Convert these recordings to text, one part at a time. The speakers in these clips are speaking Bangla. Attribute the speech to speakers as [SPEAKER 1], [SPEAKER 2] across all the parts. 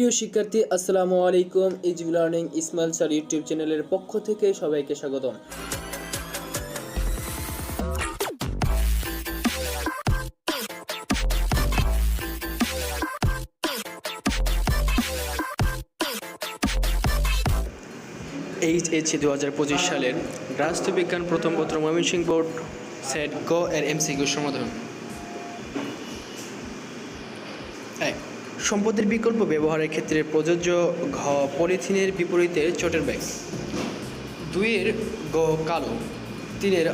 [SPEAKER 1] প্রিয় শিক্ষার্থী, আসসালামু আলাইকুম। ইজিবি লার্নিং ইসমাইল স্যার ইউটিউব চ্যানেলের পক্ষ থেকে সবাইকে স্বাগতম। এইচএসি দু হাজার পঁচিশ সালের রাষ্ট্রবিজ্ঞান প্রথম পত্র ময়মনসিংহ বোর্ড সেট গ এর এমসিকিউ সমাধান এক সম্পদের বিকল্প ব্যবহারের ক্ষেত্রে প্রযোজ্য ঘ পলিথিনের বিপরীতে চটের ব্যাগ। দুইয়ের গ কালো। তিনের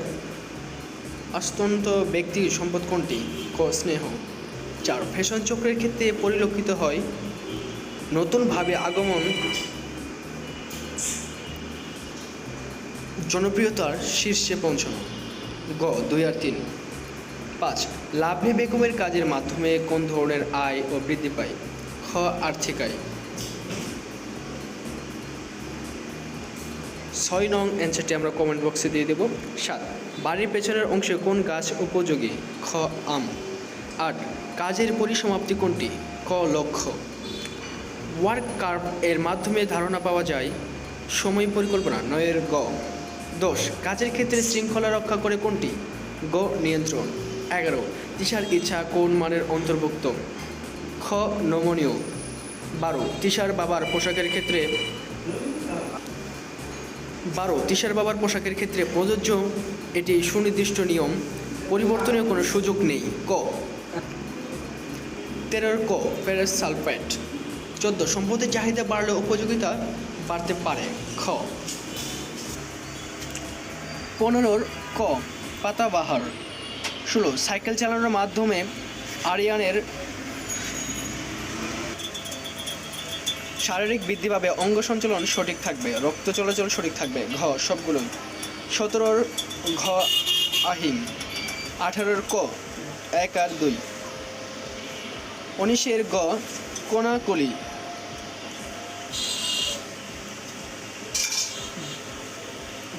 [SPEAKER 1] আস্তন্ত ব্যক্তির সম্পদ কোনটি? ক স্নেহ। চার, ফ্যাশন চক্রের ক্ষেত্রে পরিলক্ষিত হয় নতুনভাবে আগমন জনপ্রিয়তার শীর্ষে পৌঁছানো। গ, দুই আর তিন। পাঁচ, লাভে বেগমের কাজের মাধ্যমে কোন ধরনের আয় ও বৃদ্ধি পায়? খ, আর্থিক আয়। ছয় নং অ্যান্সারটি আমরা কমেন্ট বক্সে দিয়ে দেব। সাত, বাড়ির পেছনের অংশে কোন গাছ উপযোগী? খ, আম। আট, কাজের পরিসমাপ্তি কোনটি? ক, লক্ষ্য। ওয়ার্ক কার্ভ এর মাধ্যমে ধারণা পাওয়া যায় সময় পরিকল্পনা, নয়ের গ। দোষ কাজের ক্ষেত্রে শৃঙ্খলা রক্ষা করে কোনটি? গ, নিয়ন্ত্রণ। এগারো। তিসার ইচ্ছা কোন মানের অন্তর্ভুক্ত? খ, নমনীয়। বারো তিসার বাবার পোশাকের ক্ষেত্রে বারো তিসার বাবার পোশাকের ক্ষেত্রে প্রযোজ্য এটি সুনির্দিষ্ট নিয়ম পরিবর্তনের কোনো সুযোগ নেই। ক, তেরোর ক ফেরাস সালফেট। চোদ্দ সম্পদের চাহিদা বাড়লে উপযোগিতা বাড়তে পারে। খ, পনেরোর ক, পাতাবাহার। ষোলো সাইকেল চালানোর মাধ্যমে আরিয়ানের শারীরিক বৃদ্ধি পাবে, অঙ্গ সঞ্চালন সঠিক থাকবে, রক্ত চলাচল সঠিক থাকবে, ঘ, সবগুলোই। সতেরোর ঘ আহিম আঠারোর ক, এক আর দুই। উনিশের গ, কোনাকুলি।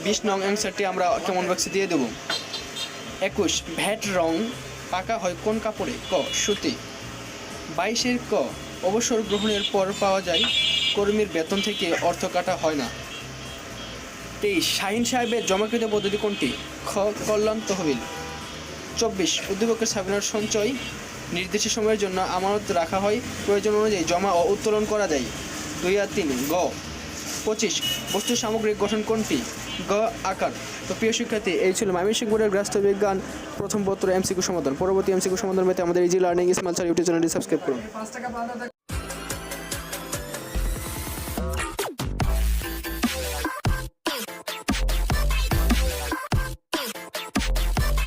[SPEAKER 1] বিশ নং অ্যান্সারটি আমরা কেমন বক্সে দিয়ে দেব? একুশ, ভ্যাট রং পাকা হয় কোন কাপড়ে? ক, সুতি। বাইশের ক, অবসর গ্রহণের পর পাওয়া যায় কর্মীর বেতন থেকে অর্থ কাটা হয় না। তেইশ, শাহিন সাহেবের জমাকৃত পদ্ধতি কোনটি? খ, কল্যাণ তহবিল। চব্বিশ উদ্যোগের সাবিনার সঞ্চয় নির্দিষ্ট সময়ের জন্য আমানত রাখা হয়, প্রয়োজন অনুযায়ী জমা ও উত্তোলন করা যায় দুই আর তিন, গ। পঁচিশ বস্তু সামগ্রিক গঠন কোনটি? গ, আকার। তো প্রিয় শিক্ষার্থী, এই ছিল ময়মনসিংহ বোর্ডের বিজ্ঞান প্রথম পত্র এমসিকিউ সমাধান। পরবর্তী এমসিকিউ সমাধান পেতে আমাদের easy learning Ismail sir YouTube চ্যানেলটি সাবস্ক্রাইব করুন।